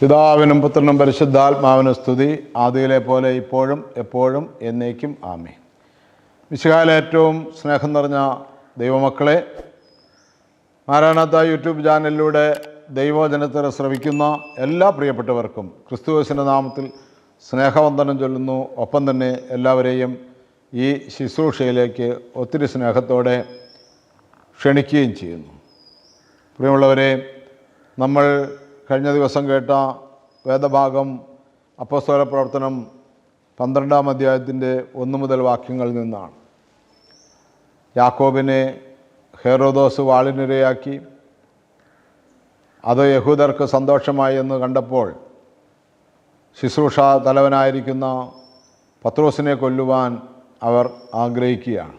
പിതാവിനും പുത്രനും പരിശുദ്ധാത്മാവിനും സ്തുതി. ആദിയിലെ പോലെ ഇപ്പോഴും എപ്പോഴും എന്നേക്കും ആമേ വിശുകാല ഏറ്റവും സ്നേഹം നിറഞ്ഞ ദൈവമക്കളെ മാരാണാത്ത യൂട്യൂബ് ചാനലിലൂടെ ദൈവവചനത്തെ ശ്രവിക്കുന്ന എല്ലാ പ്രിയപ്പെട്ടവർക്കും ക്രിസ്തുവസിന്റെ നാമത്തിൽ സ്നേഹവന്ദനം ചൊല്ലുന്നു. ഒപ്പം തന്നെ എല്ലാവരെയും ഈ ശുശ്രൂഷയിലേക്ക് ഒത്തിരി സ്നേഹത്തോടെ ക്ഷണിക്കുകയും ചെയ്യുന്നു. പ്രിയമുള്ളവരെ നമ്മൾ കഴിഞ്ഞ ദിവസം കേട്ട വേദഭാഗം അപ്പസ്തോല പ്രവർത്തനം പന്ത്രണ്ടാം അധ്യായത്തിന്റെ ഒന്ന് മുതൽ വാക്യങ്ങളിൽ നിന്നാണ്. യാക്കോബിനെ ഹെറോദോസ് വാളിനിരയാക്കി. അത് യഹൂദർക്ക് സന്തോഷമായി എന്ന് കണ്ടപ്പോൾ ശുശ്രൂഷ തലവനായിരിക്കുന്ന പത്രോസിനെ കൊല്ലുവാൻ അവർ ആഗ്രഹിക്കുകയാണ്.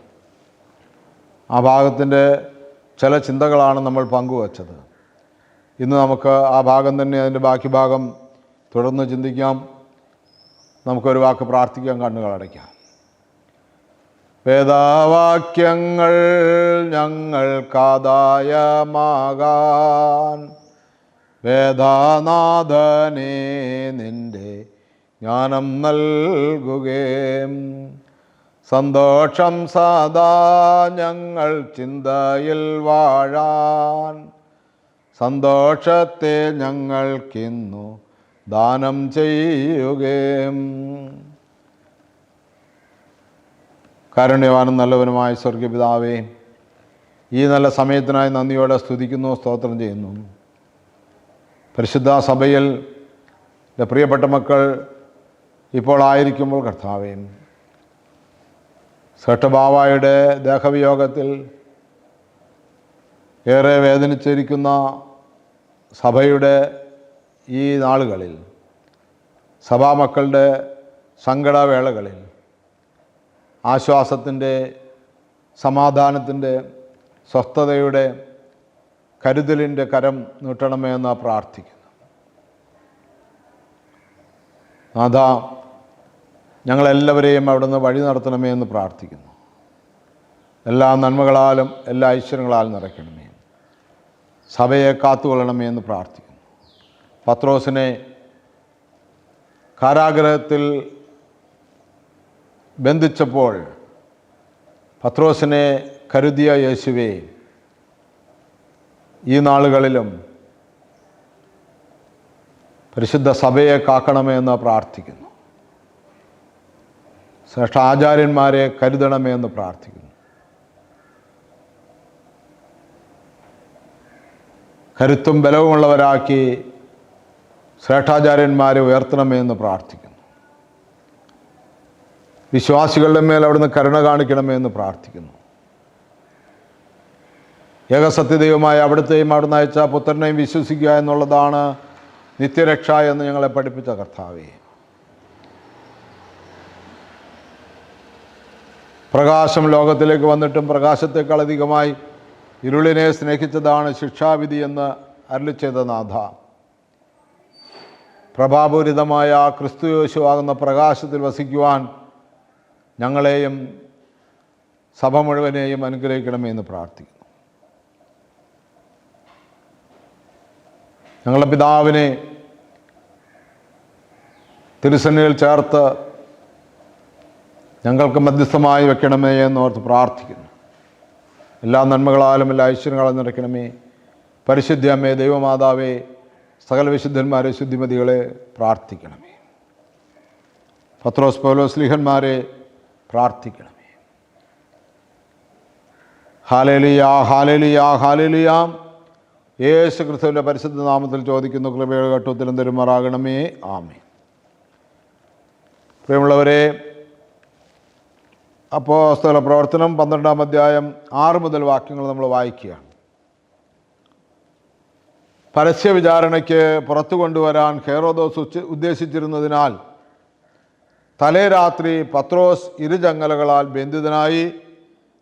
ആ ഭാഗത്തിന്റെ ചില ചിന്തകളാണ് നമ്മൾ പങ്കുവച്ചത്. ഇന്ന് നമുക്ക് ആ ഭാഗം തന്നെ അതിന്റെ ബാക്കി ഭാഗം തുടർന്ന് ചിന്തിക്കാം. നമുക്കൊരു വാക്ക് പ്രാർത്ഥിക്കാം കണ്ണുകൾ അടയ്ക്കാം. വേദവാക്യങ്ങൾ ഞങ്ങൾക്കാദായമാകാൻ വേദാനാഥനെ നിന്റെ ജ്ഞാനം നൽകുകയും സന്തോഷം സദാ ഞങ്ങൾ ചിന്തയിൽ വാഴാൻ. സന്തോഷത്തെ ഞങ്ങൾക്കിന്നു ദാനം ചെയ്യുകയും. കാരുണ്യവാനും നല്ലവനുമായ സ്വർഗപിതാവേ ഈ നല്ല സമയത്തിനായി നന്ദിയോടെ സ്തുതിക്കുന്നു സ്തോത്രം ചെയ്യുന്നു. പരിശുദ്ധ സഭയിൽ പ്രിയപ്പെട്ട മക്കൾ ഇപ്പോൾ ആയിരിക്കുമ്പോൾ കർത്താവേ സട്ടബാവായുടെ ദേഹവിയോഗത്തിൽ ഏറെ വേദനിച്ചിരിക്കുന്ന സഭയുടെ ഈ നാളുകളിൽ സഭാമക്കളുടെ സങ്കടവേളകളിൽ ആശ്വാസത്തിന്റെ സമാധാനത്തിന്റെ സ്വസ്ഥതയുടെ കരുതലിന്റെ കരം നീട്ടണമേ എന്ന് പ്രാർത്ഥിക്കുന്നു. നാഥ ഞങ്ങളെല്ലാവരെയും അവിടുന്ന് വഴി നടത്തണമേ എന്ന് പ്രാർത്ഥിക്കുന്നു. എല്ലാ നന്മകളാലും എല്ലാ ഐശ്വര്യങ്ങളാലും നിറയ്ക്കണമേ. സഭയെ കാത്തുകൊള്ളണമേ എന്ന് പ്രാർത്ഥിക്കുന്നു. പത്രോസിനെ കാരാഗ്രഹത്തിൽ ബന്ധിച്ചപ്പോൾ പത്രോസിനെ കരുതിയ യേശുവെ ഈ നാളുകളിലും പരിശുദ്ധ സഭയെ കാക്കണമേ എന്ന് പ്രാർത്ഥിക്കുന്നു. ശ്രേഷ്ഠ ആചാര്യന്മാരെ കരുതണമേ എന്ന് പ്രാർത്ഥിക്കുന്നു. കരുത്തും ബലവുമുള്ളവരാക്കി ശ്രേഷ്ഠാചാര്യന്മാരെ ഉയർത്തണമേ എന്ന് പ്രാർത്ഥിക്കുന്നു. വിശ്വാസികളുടെ മേൽ അവിടുന്ന് കരുണ കാണിക്കണമേ എന്ന് പ്രാർത്ഥിക്കുന്നു. ഏകസത്യദൈവമായ അവിടുത്തെയും അവിടുന്ന് അയച്ച പുത്രനെയും വിശ്വസിക്കുക എന്നുള്ളതാണ് നിത്യരക്ഷ എന്ന് ഞങ്ങളെ പഠിപ്പിച്ച കർത്താവേ. പ്രകാശം ലോകത്തിലേക്ക് വന്നിട്ടും പ്രകാശത്തെക്കാൾ അധികമായി ഇരുളിനെ സ്നേഹിച്ചതാണ് ശിക്ഷാവിധി എന്ന് അരളി ചെയ്ത നാഥ. പ്രഭാപൂരിതമായ ക്രിസ്തു യേശുവാകുന്ന പ്രകാശത്തിൽ വസിക്കുവാൻ ഞങ്ങളെയും സഭ മുഴുവനെയും അനുഗ്രഹിക്കണമേ എന്ന് പ്രാർത്ഥിക്കുന്നു. ഞങ്ങളുടെ പിതാവിനെ തിരുസന്നിയിൽ ചേർത്ത് ഞങ്ങൾക്ക് മധ്യസ്ഥമായി വെക്കണമേ എന്നോർത്ത് പ്രാർത്ഥിക്കുന്നു. എല്ലാ നന്മകളാലും എല്ലാ ഐശ്വര്യങ്ങളും നിറയ്ക്കണമേ. പരിശുദ്ധമ്മേ ദൈവമാതാവേ സകല വിശുദ്ധന്മാരെ ശുദ്ധിമതികളെ പ്രാർത്ഥിക്കണമേ. പത്രോസ് പൗലോസ് ലിഹന്മാരെ പ്രാർത്ഥിക്കണമേ. ഹാലേലിയാ ഹാലേലിയാ ഹാലേലിയാം. യേശു ക്രിസ്തുവിന്റെ പരിശുദ്ധ നാമത്തിൽ ചോദിക്കുന്നു കൃപയുടെ ഘട്ടത്തിലും തെരുമാറാകണമേ. ആമേ പ്രിയമുള്ളവരെ അപ്പോൾ സ്ഥല പ്രവർത്തനം പന്ത്രണ്ടാം അധ്യായം ആറ് മുതൽ വാക്യങ്ങൾ നമ്മൾ വായിക്കുകയാണ് പരസ്യ വിചാരണയ്ക്ക് പുറത്തു കൊണ്ടുവരാൻ ഉച്ച- ഉദ്ദേശിച്ചിരുന്നതിനാൽ തലേ രാത്രി പത്രോസ് ഇരുചങ്ങലകളാൽ ബന്ധിതനായി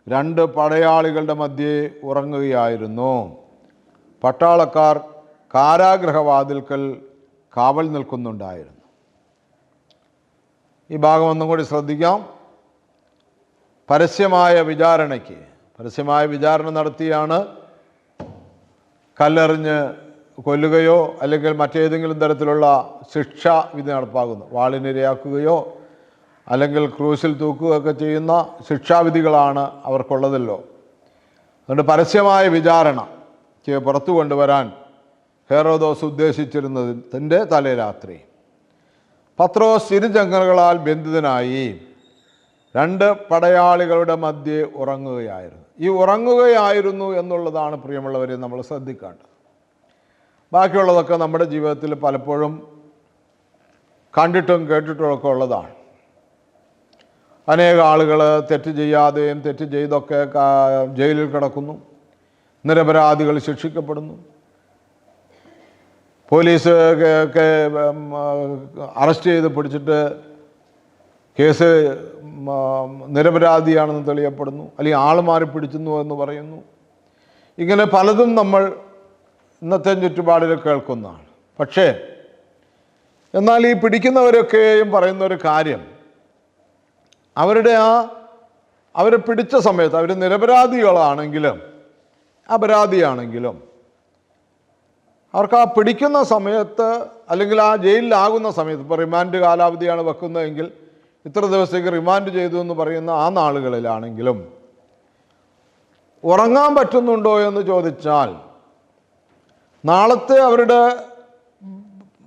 രണ്ട് പടയാളികളുടെ മധ്യേ ഉറങ്ങുകയായിരുന്നു. പട്ടാളക്കാർ കാരാഗ്രഹവാതിൽക്കൽ കാവൽ നിൽക്കുന്നുണ്ടായിരുന്നു. ഈ ഭാഗം ഒന്നും കൂടി ശ്രദ്ധിക്കാം. പരസ്യമായ വിചാരണയ്ക്ക്. പരസ്യമായ വിചാരണ നടത്തിയാണ് കല്ലെറിഞ്ഞ് കൊല്ലുകയോ അല്ലെങ്കിൽ മറ്റേതെങ്കിലും തരത്തിലുള്ള ശിക്ഷ വിധി നടപ്പാകുന്നു വാളിനിരയാക്കുകയോ അല്ലെങ്കിൽ ക്രൂശിൽ തൂക്കുകയൊക്കെ ചെയ്യുന്ന ശിക്ഷാവിധികളാണ് അവർക്കുള്ളതല്ലോ. അതുകൊണ്ട് പരസ്യമായ വിചാരണയ്ക്ക് പുറത്തു കൊണ്ടുവരാൻ ഹേറോദോസ് ഉദ്ദേശിച്ചിരുന്നതിന്റെ തലേരാത്രി പത്രോസ് ഇരുചങ്ങലകളാൽ ബന്ധിതനായി. രണ്ട് പടയാളികളുടെ മധ്യേ ഉറങ്ങുകയായിരുന്നു. ഈ ഉറങ്ങുകയായിരുന്നു എന്നുള്ളതാണ് പ്രിയമുള്ളവരെ നമ്മൾ ശ്രദ്ധിക്കേണ്ടത്. ബാക്കിയുള്ളതൊക്കെ നമ്മുടെ ജീവിതത്തിൽ പലപ്പോഴും കണ്ടിട്ടും കേട്ടിട്ടും ഒക്കെ ഉള്ളതാണ്. അനേക ആളുകൾ തെറ്റ് ചെയ്യാതെയും തെറ്റ് ചെയ്തൊക്കെ ജയിലിൽ കിടക്കുന്നു. നിരപരാധികൾ ശിക്ഷിക്കപ്പെടുന്നു. പോലീസ് അറസ്റ്റ് ചെയ്ത് പിടിച്ചിട്ട് കേസ് നിരപരാധിയാണെന്ന് തെളിയപ്പെടുന്നു അല്ലെങ്കിൽ ആൾ മാറി പിടിക്കുന്നു എന്ന് പറയുന്നു. ഇങ്ങനെ പലതും നമ്മൾ ഇന്നത്തെ ചുറ്റുപാടിൽ കേൾക്കുന്നതാണ്. പക്ഷേ എന്നാൽ ഈ പിടിക്കുന്നവരൊക്കെയും പറയുന്ന ഒരു കാര്യം അവരുടെ ആ അവരെ പിടിച്ച സമയത്ത് അവർ നിരപരാധികളാണെങ്കിലും അപരാധിയാണെങ്കിലും അവർക്ക് ആ പിടിക്കുന്ന സമയത്ത് അല്ലെങ്കിൽ ആ ജയിലിലാകുന്ന സമയത്ത് ഇപ്പോൾ റിമാൻഡ് കാലാവധിയാണ് വെക്കുന്നതെങ്കിൽ ഇത്ര ദിവസത്തേക്ക് റിമാൻഡ് ചെയ്തു എന്ന് പറയുന്ന ആ നാളുകളിലാണെങ്കിലും ഉറങ്ങാൻ പറ്റുന്നുണ്ടോ എന്ന് ചോദിച്ചാൽ നാളത്തെ അവരുടെ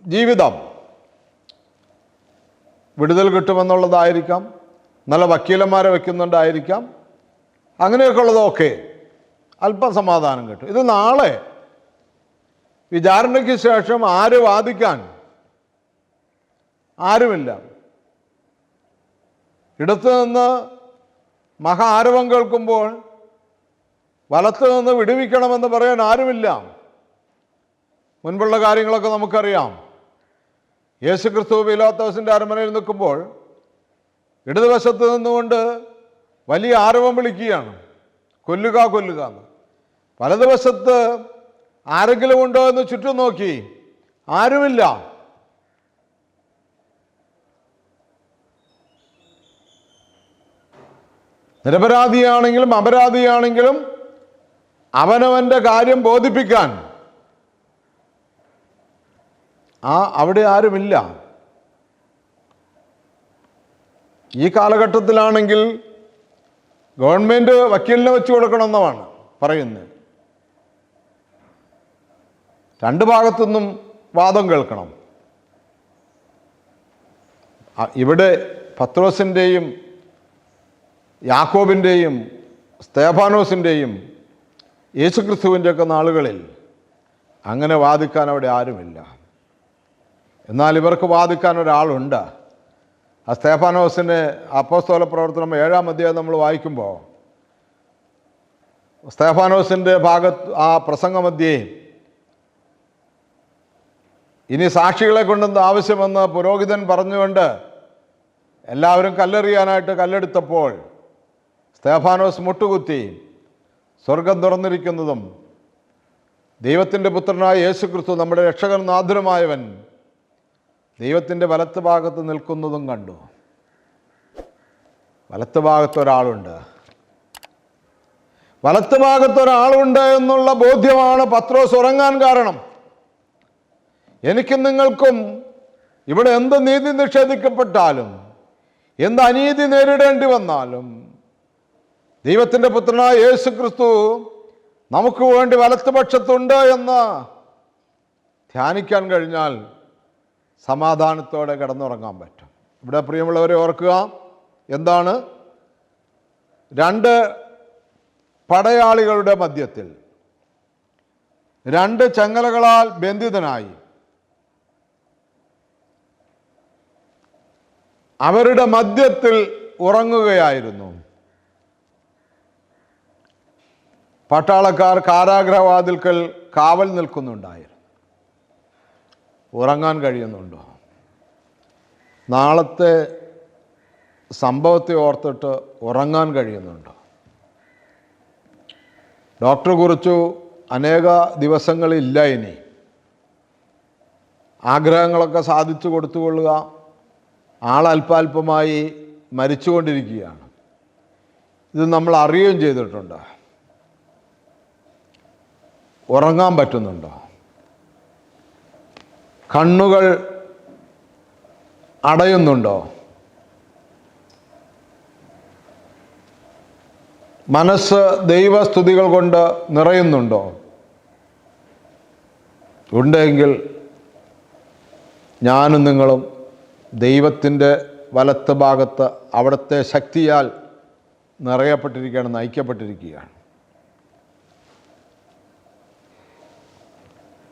ജീവിതം വിടുതൽ കിട്ടുമെന്നുള്ളതായിരിക്കാം. നല്ല വക്കീലന്മാരെ വയ്ക്കുന്നുണ്ടായിരിക്കാം അങ്ങനെയൊക്കെ ഉള്ളതൊക്കെ അല്പം സമാധാനം കിട്ടും. ഇത് നാളെ വിചാരണയ്ക്ക് ശേഷം ആര് വാദിക്കാൻ? ആരുമില്ല. ഇടത്ത് നിന്ന് മഹാ ആരവം കേൾക്കുമ്പോൾ വലത്തു നിന്ന് വിടുവിക്കണമെന്ന് പറയാൻ ആരുമില്ല. മുൻപുള്ള കാര്യങ്ങളൊക്കെ നമുക്കറിയാം. യേശു ക്രിസ്തു പീലാത്തോസിന്റെ അരമനയിൽ നിൽക്കുമ്പോൾ ഇടതുവശത്ത് നിന്നുകൊണ്ട് വലിയ ആരവം വിളിക്കുകയാണ്. കൊല്ലുക കൊല്ലുക എന്ന്. വലതുവശത്ത് ആരെങ്കിലും ഉണ്ടോ എന്ന് ചുറ്റും നോക്കി. ആരുമില്ല. നിരപരാധിയാണെങ്കിലും അപരാധിയാണെങ്കിലും അവനവന്റെ കാര്യം ബോധിപ്പിക്കാൻ. ആ അവിടെ ആരുമില്ല. ഈ കാലഘട്ടത്തിലാണെങ്കിൽ ഗവൺമെന്റ് വക്കീലിനെ വെച്ച് കൊടുക്കണമെന്നാണ് പറയുന്നത്. രണ്ട് ഭാഗത്തുനിന്നും വാദം കേൾക്കണം. ഇവിടെ പത്രോസിന്റെയും യാക്കോബിന്റെയും സ്തേഫാനോസിന്റെയും യേശുക്രിസ്തുവിന്റെയൊക്കെ നാളുകളിൽ അങ്ങനെ വാദിക്കാൻ അവിടെ ആരുമില്ല. എന്നാൽ ഇവർക്ക് വാദിക്കാൻ ഒരാളുണ്ട്. ആ സ്തേഫാനോസിന്റെ അപ്പോസ്തോല പ്രവർത്തനം ഏഴാം അധ്യായം നമ്മൾ വായിക്കുമ്പോൾ സ്തേഫാനോസിന്റെ ഭാഗത്ത് ആ പ്രസംഗമധ്യേ ഇനി സാക്ഷികളെ കൊണ്ടെന്ത് ആവശ്യമെന്ന് പുരോഹിതൻ പറഞ്ഞുകൊണ്ട് എല്ലാവരും കല്ലെറിയാനായിട്ട് കല്ലെടുത്തപ്പോൾ സ്തേഫാനോസ് മുട്ടുകുത്തി സ്വർഗം തുറന്നിരിക്കുന്നതും ദൈവത്തിന്റെ പുത്രനായ യേശുക്രിസ്തു നമ്മുടെ രക്ഷകൻ നാഥുരമായവൻ ദൈവത്തിന്റെ വലത്ത് ഭാഗത്ത് നിൽക്കുന്നതും കണ്ടു. വലത്ത് ഭാഗത്ത് ഒരാളുണ്ട്. വലത്ത് ഭാഗത്ത് ഒരാളുണ്ട് എന്നുള്ള ബോധ്യമാണ് പത്രോസ് ഉറങ്ങാൻ കാരണം. എനിക്കും നിങ്ങൾക്കും ഇവിടെ എന്ത് നീതി നിഷേധിക്കപ്പെട്ടാലും എന്ത് അനീതി നേരിടേണ്ടി വന്നാലും ദൈവത്തിന്റെ പുത്രനായ യേശു ക്രിസ്തു നമുക്ക് വേണ്ടി വലത്തുപക്ഷത്തുണ്ട് എന്ന് ധ്യാനിക്കാൻ കഴിഞ്ഞാൽ സമാധാനത്തോടെ കിടന്നുറങ്ങാൻ പറ്റും. ഇവിടെ പ്രിയമുള്ളവരെ ഓർക്കുക എന്താണ്? രണ്ട് പടയാളികളുടെ മധ്യത്തിൽ രണ്ട് ചങ്ങലകളാൽ ബന്ധിതനായി അവരുടെ മധ്യത്തിൽ ഉറങ്ങുകയായിരുന്നു. പട്ടാളക്കാർ കാരാഗ്രഹവാതിൽക്കൽ കാവൽ നിൽക്കുന്നുണ്ടായിരുന്നു. ഉറങ്ങാൻ കഴിയുന്നുണ്ടോ? നാളത്തെ സംഭവത്തെ ഓർത്തിട്ട് ഉറങ്ങാൻ കഴിയുന്നുണ്ടോ? ഡോക്ടർ കുറിച്ചു അനേക ദിവസങ്ങളില്ല ഇനി. ആഗ്രഹങ്ങളൊക്കെ സാധിച്ചു കൊടുത്തുകൊള്ളുക. ആളൽപ്പാൽപ്പമായി മരിച്ചുകൊണ്ടിരിക്കുകയാണ്. ഇത് നമ്മൾ അറിയുകയും ചെയ്തിട്ടുണ്ട്. ഉറങ്ങാൻ പറ്റുന്നുണ്ടോ? കണ്ണുകൾ അടയുന്നുണ്ടോ? മനസ്സ് ദൈവസ്തുതികൾ കൊണ്ട് നിറയുന്നുണ്ടോ? ഉണ്ടെങ്കിൽ ഞാനും നിങ്ങളും ദൈവത്തിന്റെ വലത്ത് ഭാഗത്ത് അവിടുത്തെ ശക്തിയാൽ നിറയപ്പെട്ടിരിക്കുകയാണ് നയിക്കപ്പെട്ടിരിക്കുകയാണ്.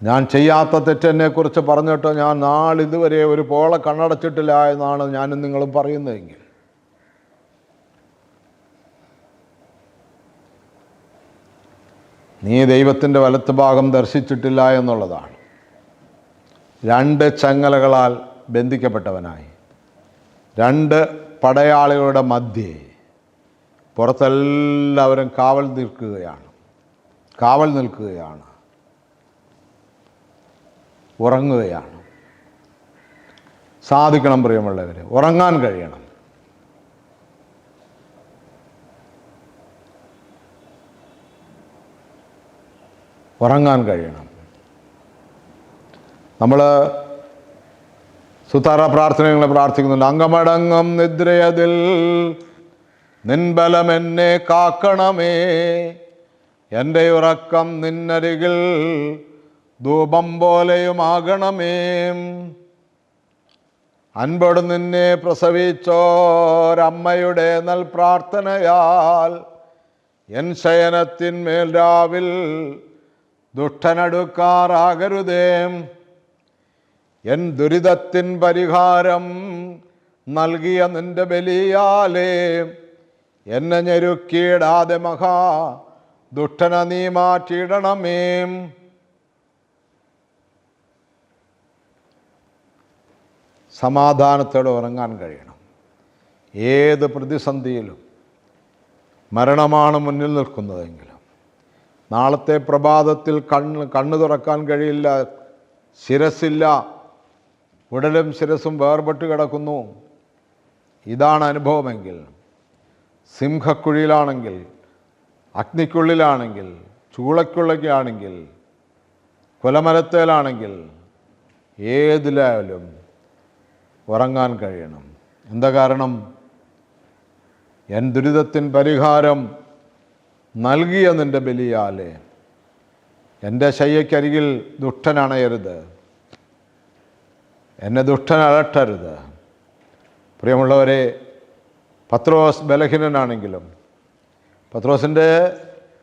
ഞാൻ ചെയ്യാത്ത തെറ്റെന്നെക്കുറിച്ച് പറഞ്ഞിട്ട് ഞാൻ നാളിതുവരെ ഒരു പോള കണ്ണടച്ചിട്ടില്ല എന്നാണ് ഞാനും നിങ്ങളും പറയുന്നതെങ്കിൽ. നീ ദൈവത്തിന്റെ വലത്ത് ഭാഗം ദർശിച്ചിട്ടില്ല എന്നുള്ളതാണ്. രണ്ട് ചങ്ങലകളാൽ ബന്ധിക്കപ്പെട്ടവനായി. രണ്ട് പടയാളികളുടെ മധ്യേ പുറത്തെല്ലാവരും കാവൽ നിൽക്കുകയാണ്. കാവൽ നിൽക്കുകയാണ്. ഉറങ്ങുകയാണ്. സാധിക്കണം പ്രിയമുള്ളവർ ഉറങ്ങാൻ കഴിയണം. ഉറങ്ങാൻ കഴിയണം. നമ്മൾ സുതാര പ്രാർത്ഥനകൾ പ്രാർത്ഥിക്കുന്നുണ്ട്. അങ്കമടങ്ങം നിദ്രയതിൽ നിൻബലം എന്നെ കാക്കണമേ. എന്റെ ഉറക്കം നിന്നരികിൽ ധൂപം പോലെയുമാകണമേ. അൻപട് നിന്നെ പ്രസവിച്ചോരമ്മയുടെ നൽ പ്രാർത്ഥനയാൽ എൻ ശയനത്തിന്മേൽ രാവിൽ ദുഷ്ടനടുക്കാറാകരുതേ. എൻ ദുരിതത്തിൻ പരിഹാരം നൽകിയ നിന്റെ ബലിയാലേ. എന്നെ ഞെരുക്കിയിടാതെ മഹാ ദുഷ്ടന നീ മാറ്റിയിടണമേ. സമാധാനത്തോടെ ഉറങ്ങാൻ കഴിയണം. ഏത് പ്രതിസന്ധിയിലും മരണമാണ് മുന്നിൽ നിൽക്കുന്നതെങ്കിലും നാളത്തെ പ്രഭാതത്തിൽ കണ്ണ് കണ്ണു തുറക്കാൻ കഴിയില്ല ശിരസില്ല ഉടലും ശിരസും വേർപെട്ട് കിടക്കുന്നു. ഇതാണ് അനുഭവമെങ്കിൽ സിംഹക്കുഴിയിലാണെങ്കിൽ അഗ്നിക്കുള്ളിലാണെങ്കിൽ ചൂളക്കുള്ളിലാണെങ്കിൽ കുലമരത്തേലാണെങ്കിൽ ഏതിലായാലും ഉറങ്ങാൻ കഴിയണം. എന്താ കാരണം? എൻ ദുരിതത്തിൻ പരിഹാരം നൽകിയ നിന്റെ ബലിയാലെ. എന്റെ ശയ്യക്കരികിൽ ദുഷ്ടനണയരുത്. എന്നെ ദുഷ്ടൻ അലട്ടരുത്. പ്രിയമുള്ളവരെ പത്രോസ് ബലഹീനനാണെങ്കിലും പത്രോസിന്റെ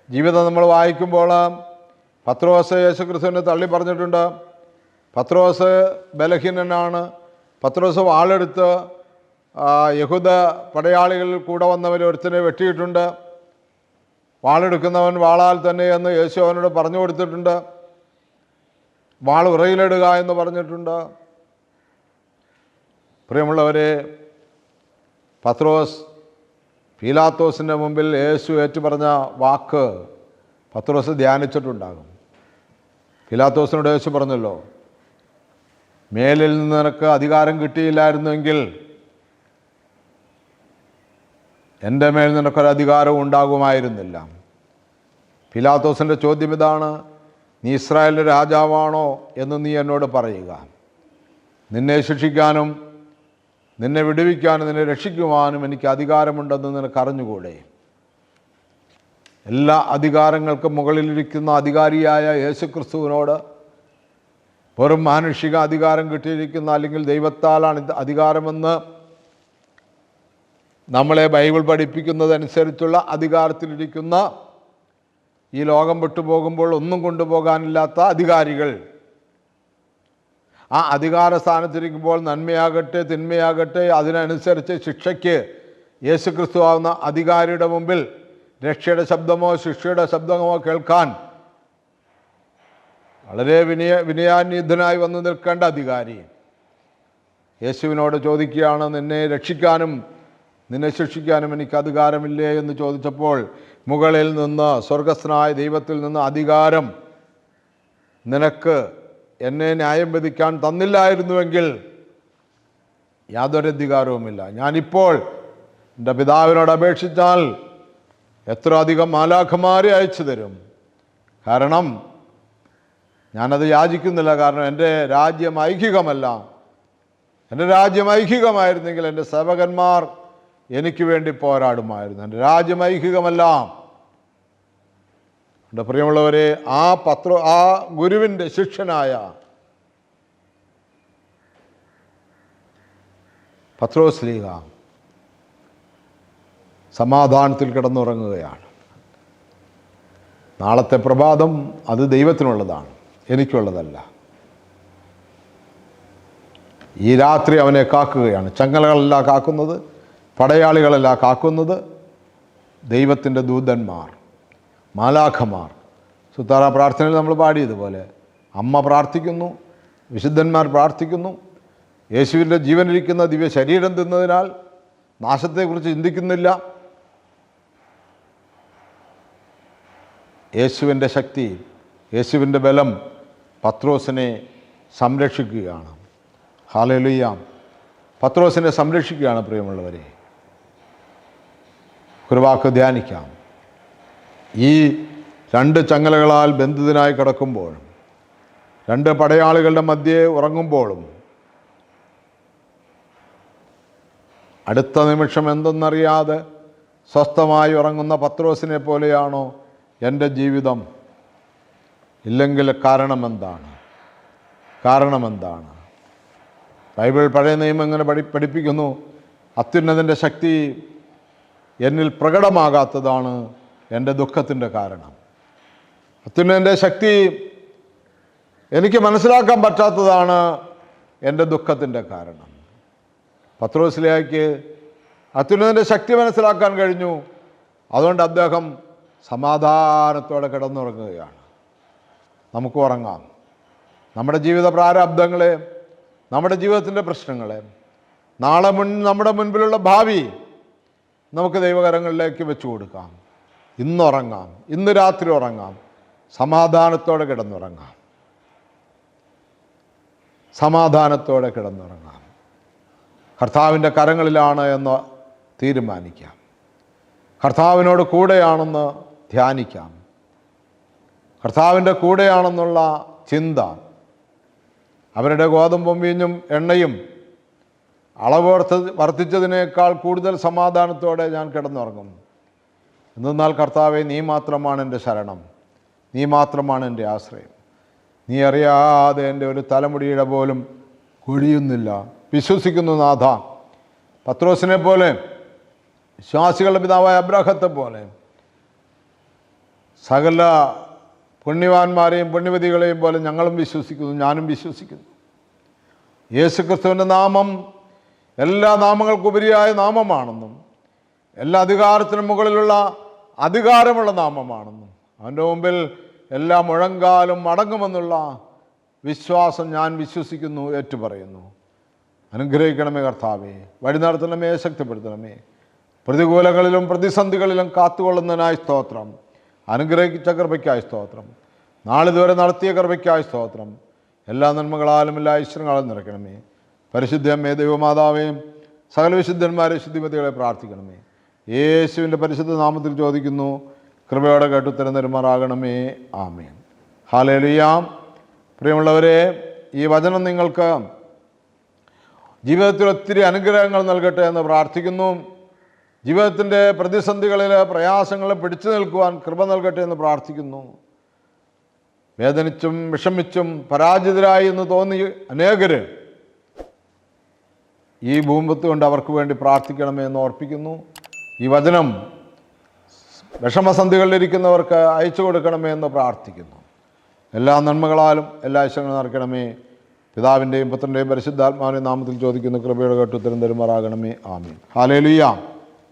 ജീവിതം നമ്മൾ വായിക്കുമ്പോൾ പത്രോസ് യേശുക്രിസ്തുവിനെ തള്ളി പറഞ്ഞിട്ടുണ്ട്. പത്രോസ് ബലഹീനനാണ്. പത്രോസ് ആളെടുത്ത് യഹൂദ പടയാളികളിൽ കൂടെ വന്നവർ ഒരുത്തനെ വെട്ടിയിട്ടുണ്ട്. വാളെടുക്കുന്നവൻ വാളാൽ തന്നെ എന്ന് യേശു അവനോട് പറഞ്ഞു കൊടുത്തിട്ടുണ്ട്. വാൾ ഉറയിലിടുക എന്ന് പറഞ്ഞിട്ടുണ്ട്. പ്രിയമുള്ളവരെ പത്രോസ് പീലാത്തോസിന്റെ മുമ്പിൽ യേശു ഏറ്റുപറഞ്ഞ വാക്ക് പത്രോസ് ധ്യാനിച്ചിട്ടുണ്ടാകും. പീലാത്തോസിനോട് യേശു പറഞ്ഞല്ലോ മേലിൽ നിന്ന് നിനക്ക് അധികാരം കിട്ടിയില്ലായിരുന്നുവെങ്കിൽ എന്റെ മേൽ നിനക്കൊരു അധികാരവും ഉണ്ടാകുമായിരുന്നില്ല. പിലാത്തോസിന്റെ ചോദ്യം ഇതാണ് നീ ഇസ്രായേലിന്റെ രാജാവാണോ എന്ന് നീ എന്നോട് പറയുക. നിന്നെ ശിക്ഷിക്കാനും നിന്നെ വിടുവിക്കാനും നിന്നെ രക്ഷിക്കുവാനും എനിക്ക് അധികാരമുണ്ടെന്ന് നിനക്ക് അറിഞ്ഞുകൂടെ? എല്ലാ അധികാരങ്ങൾക്കും മുകളിലിരിക്കുന്ന അധികാരിയായ യേശുക്രിസ്തുവിനോട് വെറും മാനുഷിക അധികാരം കിട്ടിയിരിക്കുന്ന അല്ലെങ്കിൽ ദൈവത്താലാണ് അധികാരമെന്ന് നമ്മളെ ബൈബിൾ പഠിപ്പിക്കുന്നതനുസരിച്ചുള്ള അധികാരത്തിലിരിക്കുന്ന ഈ ലോകം വിട്ടുപോകുമ്പോൾ ഒന്നും കൊണ്ടുപോകാനില്ലാത്ത അധികാരികൾ. ആ അധികാര സ്ഥാനത്തിരിക്കുമ്പോൾ നന്മയാകട്ടെ തിന്മയാകട്ടെ അതിനനുസരിച്ച് ശിക്ഷയ്ക്ക് യേശുക്രിസ്തു ആവുന്ന അധികാരിയുടെ മുമ്പിൽ രക്ഷയുടെ ശബ്ദമോ ശിക്ഷയുടെ ശബ്ദമോ കേൾക്കാൻ വളരെ വിനയ വിനയാന്യുദ്ധനായി വന്നു നിൽക്കേണ്ട അധികാരി. യേശുവിനോട് ചോദിക്കുകയാണ് നിന്നെ രക്ഷിക്കാനും നിന്നെ ശിക്ഷിക്കാനും എനിക്ക് അധികാരമില്ലേ? എന്ന് ചോദിച്ചപ്പോൾ മുകളിൽ നിന്ന് സ്വർഗസ്ഥനായ ദൈവത്തിൽ നിന്ന് അധികാരം നിനക്ക് എന്നെ ന്യായം വിധിക്കാൻ തന്നില്ലായിരുന്നുവെങ്കിൽ യാതൊരു അധികാരവുമില്ല. ഞാനിപ്പോൾ എന്റെ പിതാവിനോട് അപേക്ഷിച്ചാൽ എത്ര അധികം മാലാഖമാരെ അയച്ചു തരും കാരണം ഞാനത് യാചിക്കുന്നില്ല കാരണം എന്റെ രാജ്യം ഐഹികമല്ല. എന്റെ രാജ്യം ഐഹികമായിരുന്നെങ്കിൽ എന്റെ സേവകന്മാർ എനിക്ക് വേണ്ടി പോരാടുമായിരുന്നു. എന്റെ രാജ്യം ഐഹികമല്ല. എന്റെ പ്രിയമുള്ളവരെ ആ പത്ര ആ ഗുരുവിന്റെ ശിഷ്യനായ പത്രോസ്ലീഹ സമാധാനത്തിൽ കിടന്നുറങ്ങുകയാണ്. നാളത്തെ പ്രഭാതം അത് ദൈവത്തിനുള്ളതാണ്. എനിക്കുള്ളതല്ല. ഈ രാത്രി അവനെ കാക്കുകയാണ്. ചങ്ങലകളല്ല കാക്കുന്നത് പടയാളികളല്ല കാക്കുന്നത് ദൈവത്തിന്റെ ദൂതന്മാർ മാലാഖമാർ. സുത്താറ പ്രാർത്ഥനയിൽ നമ്മൾ പാടിയതുപോലെ അമ്മ പ്രാർത്ഥിക്കുന്നു വിശുദ്ധന്മാർ പ്രാർത്ഥിക്കുന്നു യേശുവിന്റെ ജീവനിരിക്കുന്ന ദിവ്യ ശരീരം തിന്നതിനാൽ നാശത്തെക്കുറിച്ച് ചിന്തിക്കുന്നില്ല. യേശുവിന്റെ ശക്തി യേശുവിന്റെ ബലം പത്രോസിനെ സംരക്ഷിക്കുകയാണ്. ഹാലലുയ്യ പത്രോസിനെ സംരക്ഷിക്കുകയാണ് പ്രിയമുള്ളവരെ. കുറവാക്ക് ധ്യാനിക്കാം. ഈ രണ്ട് ചങ്ങലകളാൽ ബന്ധിതനായി കിടക്കുമ്പോഴും രണ്ട് പടയാളികളുടെ മധ്യേ ഉറങ്ങുമ്പോഴും അടുത്ത നിമിഷം എന്തെന്നറിയാതെ സ്വസ്ഥമായി ഉറങ്ങുന്ന പത്രോസിനെ പോലെയാണോ എന്റെ ജീവിതം? ഇല്ലെങ്കിൽ കാരണമെന്താണ്? കാരണമെന്താണ്? ബൈബിൾ പഴയ നിയമം ഇങ്ങനെ പഠി പഠിപ്പിക്കുന്നു? അത്യുന്നതിന്റെ ശക്തി എന്നിൽ പ്രകടമാകാത്തതാണ് എന്റെ ദുഃഖത്തിന്റെ കാരണം. അത്യുന്നതിന്റെ ശക്തി എനിക്ക് മനസ്സിലാക്കാൻ പറ്റാത്തതാണ് എന്റെ ദുഃഖത്തിന്റെ കാരണം. പത്രോസിലേക്ക് അത്യുന്നതിന്റെ ശക്തി മനസ്സിലാക്കാൻ കഴിഞ്ഞു. അതുകൊണ്ട് അദ്ദേഹം സമാധാനത്തോടെ കിടന്നുറങ്ങുകയാണ്. നമുക്ക് ഉറങ്ങാം. നമ്മുടെ ജീവിത പ്രാരാബ്ദങ്ങളെ നമ്മുടെ ജീവിതത്തിന്റെ പ്രശ്നങ്ങളെ നാളെ മുൻ നമ്മുടെ മുൻപിലുള്ള ഭാവി നമുക്ക് ദൈവകരങ്ങളിലേക്ക് വെച്ചു കൊടുക്കാം. ഇന്നുറങ്ങാം ഇന്ന് രാത്രി ഉറങ്ങാം. സമാധാനത്തോടെ കിടന്നുറങ്ങാം. സമാധാനത്തോടെ കിടന്നുറങ്ങാം. കർത്താവിന്റെ കരങ്ങളിലാണ് എന്ന് തീരുമാനിക്കാം. കർത്താവിനോട് കൂടെയാണെന്ന് ധ്യാനിക്കാം. കർത്താവിന്റെ കൂടെയാണെന്നുള്ള ചിന്ത. അവരുടെ ഗോതമ്പും വീഞ്ഞും എണ്ണയും അളവ് വർദ്ധ വർദ്ധിച്ചതിനേക്കാൾ കൂടുതൽ സമാധാനത്തോടെ ഞാൻ കിടന്നുറങ്ങും. എന്നാൽ കർത്താവെ നീ മാത്രമാണ് എന്റെ ശരണം. നീ മാത്രമാണ് എന്റെ ആശ്രയം. നീ അറിയാതെ എന്റെ ഒരു തലമുടിയുടെ പോലും കൊഴിയുന്നില്ല. വിശ്വസിക്കുന്നു നാഥ. പത്രോസിനെ പോലെ വിശ്വാസികളുടെ പിതാവായ അബ്രാഹത്തെ പോലെ സകല പുണ്യവാന്മാരെയും പുണ്യവതികളെയും പോലെ ഞങ്ങളും വിശ്വസിക്കുന്നു ഞാനും വിശ്വസിക്കുന്നു. യേശുക്രിസ്തുവിന്റെ നാമം എല്ലാ നാമങ്ങൾക്കുപരിയായ നാമമാണെന്നും എല്ലാ അധികാരത്തിനും മുകളിലുള്ള അധികാരമുള്ള നാമമാണെന്നും അവന്റെ മുമ്പിൽ എല്ലാ മുഴങ്കാലും അടങ്ങുമെന്നുള്ള വിശ്വാസം ഞാൻ വിശ്വസിക്കുന്നു ഏറ്റുപറയുന്നു അനുഗ്രഹിക്കണമേ കർത്താവേ വഴി നടത്തണമേ ശക്തിപ്പെടുത്തണമേ. പ്രതികൂലങ്ങളിലും പ്രതിസന്ധികളിലും കാത്തുകൊള്ളുന്നതിനായി സ്തോത്രം. അനുഗ്രഹിച്ച കൃപയ്ക്കായി സ്തോത്രം. നാളിതുവരെ നടത്തിയ കൃപയ്ക്കായി സ്തോത്രം. എല്ലാ നന്മകളാലും എല്ലാ ഈശ്വരങ്ങളും നിറയ്ക്കണമേ. പരിശുദ്ധമേ ദൈവമാതാവേയും സകല വിശുദ്ധന്മാരെ ശുദ്ധിമതികളെ പ്രാർത്ഥിക്കണമേ. യേശുവിന്റെ പരിശുദ്ധ നാമത്തിൽ ചോദിക്കുന്നു കൃപയോടെ കേട്ടുത്തരം തരുമാറാകണമേ. ആമേൻ. ഹാലേലുയാം പ്രിയമുള്ളവരെ ഈ വചനം നിങ്ങൾക്ക് ജീവിതത്തിൽ ഒത്തിരി അനുഗ്രഹങ്ങൾ നൽകട്ടെ എന്ന് പ്രാർത്ഥിക്കുന്നു. ജീവിതത്തിന്റെ പ്രതിസന്ധികളിൽ പ്രയാസങ്ങളെ പിടിച്ചു നിൽക്കുവാൻ കൃപ നൽകട്ടെ എന്ന് പ്രാർത്ഥിക്കുന്നു. വേദനിച്ചും വിഷമിച്ചും പരാജിതരായി എന്ന് തോന്നി അനേകർ ഈ ഭൂമ്പത്ത് കൊണ്ട് അവർക്ക് വേണ്ടി പ്രാർത്ഥിക്കണമേ എന്ന് ഓർപ്പിക്കുന്നു. ഈ വചനം വിഷമസന്ധികളിലിരിക്കുന്നവർക്ക് അയച്ചു കൊടുക്കണമേ എന്ന് പ്രാർത്ഥിക്കുന്നു. എല്ലാ നന്മകളാലും എല്ലാ ഇഷ്ടങ്ങളും നടക്കണമേ. പിതാവിന്റെയും പുത്രന്റെയും പരിശുദ്ധാത്മാവിന്റെ നാമത്തിൽ ചോദിക്കുന്ന കൃപയുടെ കേട്ടുത്തരം തരുമാറാകണമേ. ആമീൻ. ഹാലേലുയ്യ